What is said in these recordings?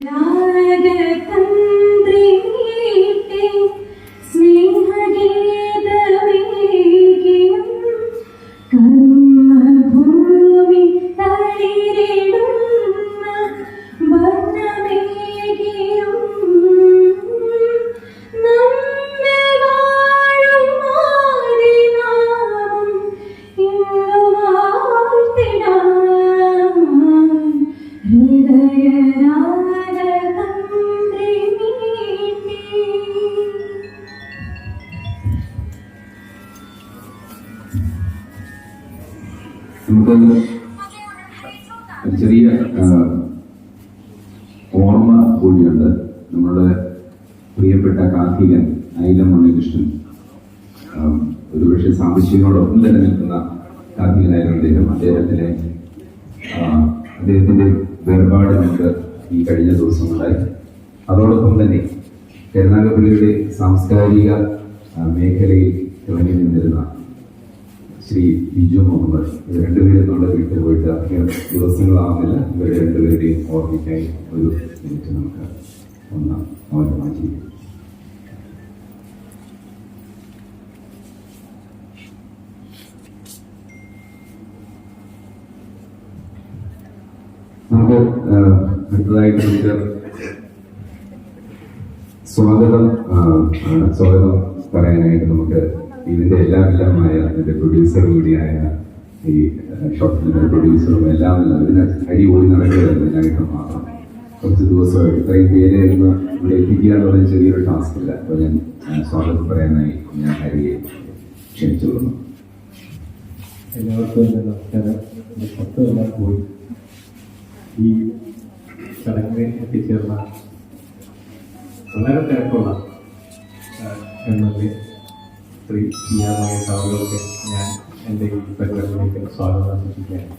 രാഗതന്ത്രിമീട്ടി നമുക്ക് ഒരു ചെറിയ ഓർമ്മ കൂടിയുണ്ട്. നമ്മുടെ പ്രിയപ്പെട്ട കാർത്തികൻ അയില ഉണ്ണികൃഷ്ണൻ ഒരുപക്ഷെ സാമ്പത്തികങ്ങളൊന്നും തന്നെ നിൽക്കുന്ന കാർത്തികനായിരുന്നു അദ്ദേഹം. അദ്ദേഹത്തിലെ അദ്ദേഹത്തിന്റെ വേർപാട് നമുക്ക് ഈ കഴിഞ്ഞ ദിവസമുണ്ടായി. അതോടൊപ്പം തന്നെ കരുനാഗപ്പള്ളിയുടെ സാംസ്കാരിക മേഖലയിൽ തിളങ്ങി നിന്നിരുന്ന ശ്രീ ബിജു മുഹമ്മദ്. രണ്ടുപേരും നമ്മുടെ വീട്ടിൽ പോയിട്ട് അധികം ദിവസങ്ങളാവുന്നില്ല. ഇവർ രണ്ടുപേരുടെയും ഓർമ്മിക്കാൻ ഒരു മിനിറ്റ് നമുക്ക് ഒന്ന് മാറ്റി നമുക്ക് ആ, അടുത്തതായിട്ട് നമുക്ക് സ്വാഗതം സ്വാഗതം പറയാനായിട്ട് നമുക്ക് ഇതിന്റെ എല്ലാം എല്ലാമായ എന്റെ പ്രൊഡ്യൂസർ കൂടിയായ ഈ ഷോർട്ട് ഫിലിമിന്റെ പ്രൊഡ്യൂസറും എല്ലാം അതിന് കരി ഓടി നടക്കുകയായിരുന്നു എല്ലായിട്ടും മാത്രം. കുറച്ച് ദിവസമായിട്ട് ഇത്രയും പേരെ ഇവിടെ എത്തിക്കുക എന്ന് പറയുന്ന ചെറിയൊരു ടാസ്ക് ഇല്ല. അപ്പോൾ ഞാൻ സ്വാഗതം പറയാനായി ഞാൻ ഹരിയെ ക്ഷണിച്ചുകൊള്ളുന്നു. എല്ലാവർക്കും എന്റെ നമസ്കാരം. എന്റെ പത്ത് കൊല്ലം പോയി. ഈ ചടങ്ങിനെ എത്തിച്ചേർന്ന വളരെ തിരക്കുള്ള എ ശ്രീ സിയാമായ ഞാൻ എന്റെ ഈ പരിപാടിയിലേക്ക് സ്വാഗതം ആശംസിക്കുകയാണ്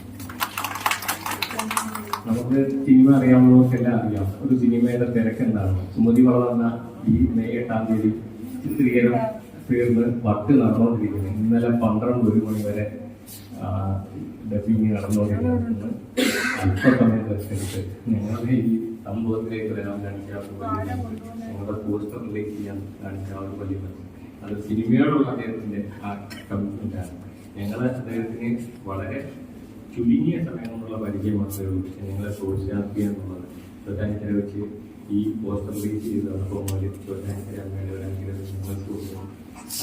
നമുക്ക് സിനിമ അറിയാവുന്നവർക്കെല്ലാം അറിയാം. ഒരു സിനിമയുടെ തിരക്കെന്താണ്? സുമതി വളർന്ന ഈ മെയ് എട്ടാം തീയതി ചിത്രീകരണം തീർന്ന് വർക്ക് നടന്നുകൊണ്ടിരിക്കുന്നു. ഇന്നലെ പന്ത്രണ്ട് ഒരു മണി വരെ ഡബിങ് നടന്നുകൊണ്ടിരിക്കുന്നു. അല്പസമയം ദർശനിച്ച് ഞങ്ങളുടെ ഈ സംഭവത്തിലേക്ക് വരാൻ കാണിക്കാൻ ഞങ്ങളുടെ പോസ്റ്ററിലേക്ക് ഞാൻ കാണിക്കാൻ വലിയ. അത് സിനിമയോടുള്ള അദ്ദേഹത്തിന്റെ ആ കമ്മിറ്റ്മെന്റ് ആണ് ഞങ്ങൾ അദ്ദേഹത്തിന് വളരെ ചുരുങ്ങിയ സമയം കൊണ്ടുള്ള പരിചയം മാത്രമേ ഉള്ളൂ. പക്ഷെ ഞങ്ങളെ പ്രോത്സാഹിപ്പിക്കുക എന്നുള്ളത് തൊട്ടാനിക്കര വെച്ച് ഈ പോസ്റ്റർ റിലീസ് ചെയ്ത് നടക്കുമ്പോൾ തൊട്ടാനിക്കര അമ്മയുടെ ഒരു അനുഗ്രഹം സുഹൃത്തും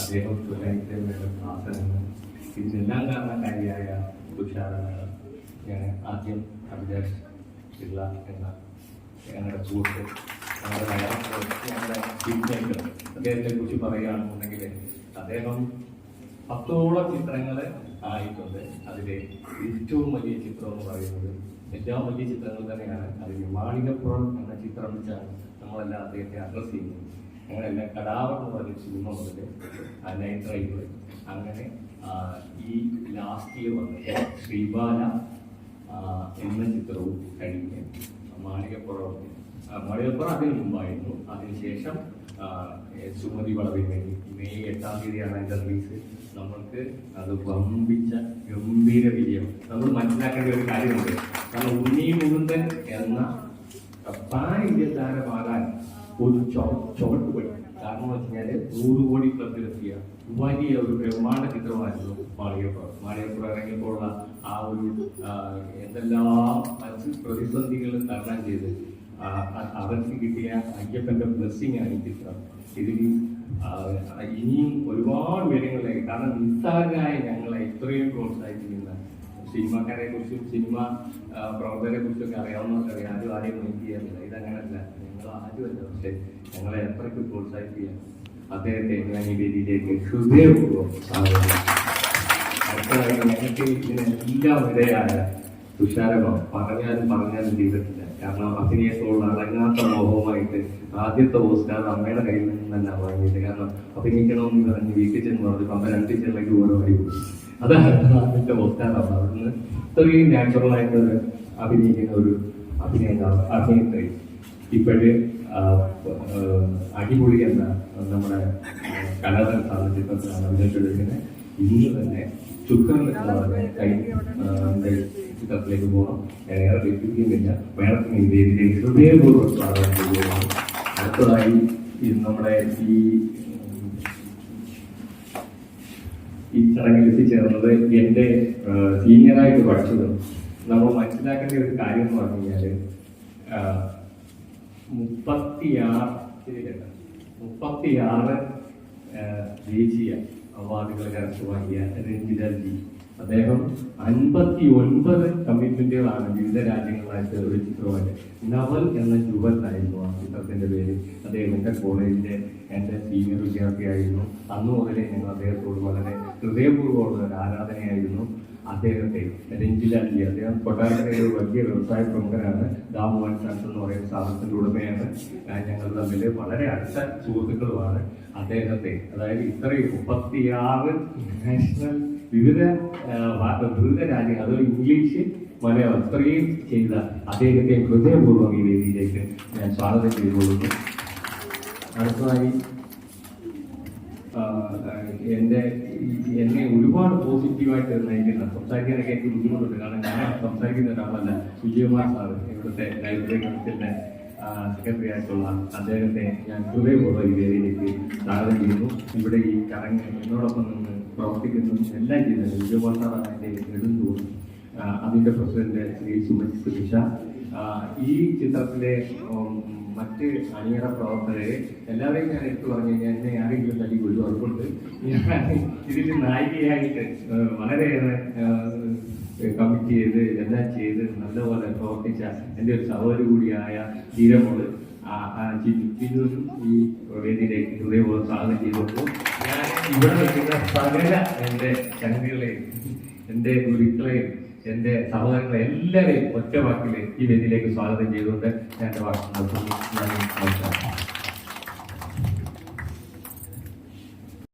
അദ്ദേഹം അമ്മയുടെ പ്രാർത്ഥനങ്ങൾ ഇതിനെല്ലാം കാരണക്കാരിയായ ഞാൻ ആദ്യം അഭിലാഷ് പിള്ള എന്ന ഞങ്ങളുടെ സുഹൃത്ത് അദ്ദേഹത്തെ കുറിച്ച് പറയുകയാണെന്നുണ്ടെങ്കിൽ അദ്ദേഹം പത്തോളം ചിത്രങ്ങൾ ആയിട്ടുണ്ട്. അതിലെ ഏറ്റവും വലിയ ചിത്രം എന്ന് പറയുന്നത് ഏറ്റവും വലിയ ചിത്രങ്ങൾ തന്നെയാണ്. അതിൽ മാളികപ്പുറം എന്ന ചിത്രം വെച്ചാണ് നമ്മളെല്ലാം അദ്ദേഹത്തെ അഡ്രസ് ചെയ്യുന്നത്. ഞങ്ങളെല്ലാം കടാവർ എന്ന് പറഞ്ഞ സിനിമ മുതൽ നൈറ്റ് ഡ്രൈവ് അങ്ങനെ ഈ ലാസ്റ്റ് ഇയർ വന്നിട്ട് ശ്രീബാല എന്ന ചിത്രവും കഴിഞ്ഞ്. മാളികപ്പുറം ആ, മാളികപ്പുറം അതിന് മുമ്പായിരുന്നു അതിനുശേഷം സുമതി വളവിലേക്ക് മെയ് എട്ടാം തീയതിയാണ് അതിന്റെ റിലീസ്. നമ്മൾക്ക് അത് വമ്പിച്ച ഗംഭീര വിജയം. നമ്മൾ മനസ്സിലാക്കേണ്ട ഒരു കാര്യമുണ്ട്. കാരണം ഉണ്ണി മുകുന്ദൻ എന്ന പാൻ ഇന്ത്യ താരമാകാൻ ഒരു ചുവട്ടുപടി കാരണം എന്ന് വെച്ചാൽ നൂറ് കോടി ക്ലബിലെത്തിയ വലിയ ഒരു ബ്രഹ്മാണ്ഡ ചിത്രമായിരുന്നു മാളികപ്പുറം. മാളികപ്പുറം ഇറങ്ങിയപ്പോഴുള്ള ആ ഒരു എന്തെല്ലാം മനസ്സിൽ പ്രതിസന്ധികൾ തരണം ചെയ്ത്. അവർക്ക് കിട്ടിയ അയ്യപ്പന്റെ ബ്ലെസ്സിങ് ആണ് ഈ ചിത്രം. ഇതിൽ ഇനിയും ഒരുപാട് വിവരങ്ങളിലേക്ക് കാരണം നിസ്സാരരായ ഞങ്ങളെ ഇത്രയും പ്രോത്സാഹിപ്പിക്കുന്ന സിനിമാക്കാരെ കുറിച്ചും സിനിമ പ്രവർത്തകരെ കുറിച്ചൊക്കെ അറിയാവുന്നവർക്ക് അറിയാം. ആരും ആരെയും മൈൻഡ് ചെയ്യാറില്ല. ഇതങ്ങനല്ല. ഞങ്ങൾ ആരുമല്ല പക്ഷെ ഞങ്ങളെ എത്രയ്ക്ക് പ്രോത്സാഹിപ്പിക്കാം? അദ്ദേഹത്തെ ഞാൻ ഈ വേദിയിലേക്ക് ഹൃദയപൂർവം സ്വാഗതം. അടുത്തതായി ഞങ്ങൾക്ക് ഇതിനെല്ലാം ഇടയായ തുഷാരമോ പറഞ്ഞാലും പറഞ്ഞാലും ചെയ്തിട്ടില്ല. കാരണം അഭിനയത്തോടുള്ള അടങ്ങാത്ത മോഹവുമായിട്ട് ആദ്യത്തെ ഓസ്കാർ അമ്മയുടെ കയ്യിൽ നിന്ന് തന്നെ വാങ്ങിയത്. കാരണം അഭിനയിക്കണമെന്ന് പറഞ്ഞ് വീട്ടിൽ ചെന്ന് പറഞ്ഞു അമ്മ രണ്ട് ചെല്ലേക്ക് ഓരോ വഴി അതാണ് ആദ്യത്തെ ഓസ്കാർ അമ്മ. അവിടുന്ന് ഇത്രയും നാച്ചുറൽ ആയിട്ട് അഭിനയിക്കുന്ന ഒരു അഭിനേതാവ് അഭിനേത്രി. ഇപ്പോഴ് അടിപൊളി എന്ന നമ്മുടെ കലാതൻ സാധന ചിത്രത്തിലാണ് അഭിനയിച്ചെടുക്കുന്നത്. ഇന്ന് തന്നെ ചുക്കം എന്ന് പറഞ്ഞ കൈ ചിത്രത്തിലേക്ക് പോകണം. ഏറെ ലഭിക്കുന്നില്ല മേഡത്തിന് ഇന്ത്യയിലെ ഹൃദയപൂർവം സ്വാഗതം ചെയ്യുകയാണ് അടുത്തതായി നമ്മുടെ ഈ ഈ ചടങ്ങിൽ എത്തിച്ചേർന്നത് എന്റെ സീനിയറായിട്ട് പഠിച്ചത് നമ്മൾ മനസ്സിലാക്കേണ്ട ഒരു കാര്യം എന്ന് പറഞ്ഞു കഴിഞ്ഞാൽ മുപ്പത്തിയാറ് മുപ്പത്തിയാറ് ദേശീയ അവാർഡുകൾ കരസ്ഥമാക്കിയ രഞ്ജിതജി അദ്ദേഹം അൻപത്തി ഒൻപത് കമ്മിറ്റ്മെന്റുകളാണ് വിവിധ രാജ്യങ്ങളായിട്ട് ഒരു ചിത്രമായിട്ട് നവൽ എന്ന ജുവലായിരുന്നു ആ ചിത്രത്തിന്റെ പേര്. അദ്ദേഹം എന്റെ കോളേജിലെ എന്റെ സീനിയർ വിദ്യാർത്ഥിയായിരുന്നു. അന്ന് മുതലേ ഞങ്ങൾ അദ്ദേഹത്തോട് വളരെ ഹൃദയപൂർവമുള്ള ഒരു ആരാധനയായിരുന്നു. അദ്ദേഹത്തെ രഞ്ജിലാജി അദ്ദേഹം കൊട്ടാരക്കരയിലെ ഒരു വലിയ വ്യവസായ പ്രമുഖനാണ്. ദാമുവൻ സൺസ് എന്ന് പറയുന്ന സ്ഥാപനത്തിന്റെ ഉടമയാണ്. ഞങ്ങൾ തമ്മിൽ വളരെ അടുത്ത സുഹൃത്തുക്കളുമാണ് അദ്ദേഹത്തെ. അതായത് ഇത്രയും മുപ്പത്തിയാറ് നാഷണൽ വിവിധ വിവിധ രാജ്യങ്ങൾ അതുപോലെ ഇംഗ്ലീഷ് മലയാളം ഇത്രയും ചെയ്ത അദ്ദേഹത്തെ ഹൃദയപൂർവം ഈ വേദിയിലേക്ക് ഞാൻ സ്വാഗതം ചെയ്തുകൊള്ളുന്നു. അടുത്തതായി എന്റെ എന്നെ ഒരുപാട് പോസിറ്റീവായിട്ട് നയിക്കുന്ന സംസാരിക്കാനൊക്കെ എനിക്ക് ബുദ്ധിമുട്ടുണ്ട്. കാരണം ഞാൻ സംസാരിക്കുന്ന ഒരാളല്ല വിജയകുമാർ സാറ് ഇവിടുത്തെ ലൈബ്രറി കൗൺസിലിന്റെ സെക്രട്ടറി ആയിട്ടുള്ള അദ്ദേഹത്തെ ഞാൻ ഹൃദയപൂർവം ഈ വേദിയിലേക്ക് സ്വാഗതം ചെയ്യുന്നു. ഇവിടെ ഈ ചടങ്ങ് എന്നോടൊപ്പം നിന്ന് പ്രവർത്തിക്കുന്നതും എല്ലാം ചെയ്യുന്നത് വിജയകുമാർ സാറാണ് എന്റെ നെടുന്തൂർ അതിന്റെ പ്രസിഡന്റ് ശ്രീ സുമജ് സുനിഷ ഈ ചിത്രത്തിലെ മറ്റ് അണിയറ പ്രവർത്തകരെ എല്ലാവരെയും ഞാൻ എടുത്തു പറഞ്ഞു കഴിഞ്ഞാൽ എന്നെ ആരെങ്കിലും തല്ലി കൊല്ലു അതുകൊണ്ട് ഇതിന്റെ നായികയായിട്ട് വളരെയേറെ കമ്മിറ്റ് ചെയ്ത് എല്ലാം ചെയ്ത് നല്ലപോലെ പ്രവർത്തിച്ച എന്റെ ഒരു സഹോദരി കൂടിയായ ധീരമോൾ ചിന്നുവിനും ഈ വേദിയിലേക്ക് ഹൃദയപൂർവം സ്വാഗതം ചെയ്തപ്പോൾ ഞാൻ ഇവിടെ നിൽക്കുന്ന സകല എന്റെ ചങ്കുകളെയും എന്റെ ഗുരുക്കളെയും എന്റെ സഹോദരങ്ങളെ എല്ലാവരെയും ഒറ്റ വാക്കിൽ ഈ വേദിയിലേക്ക് സ്വാഗതം ചെയ്തുകൊണ്ട് ഞാൻ എന്റെ വാക്കുകൾ നമസ്കാരം.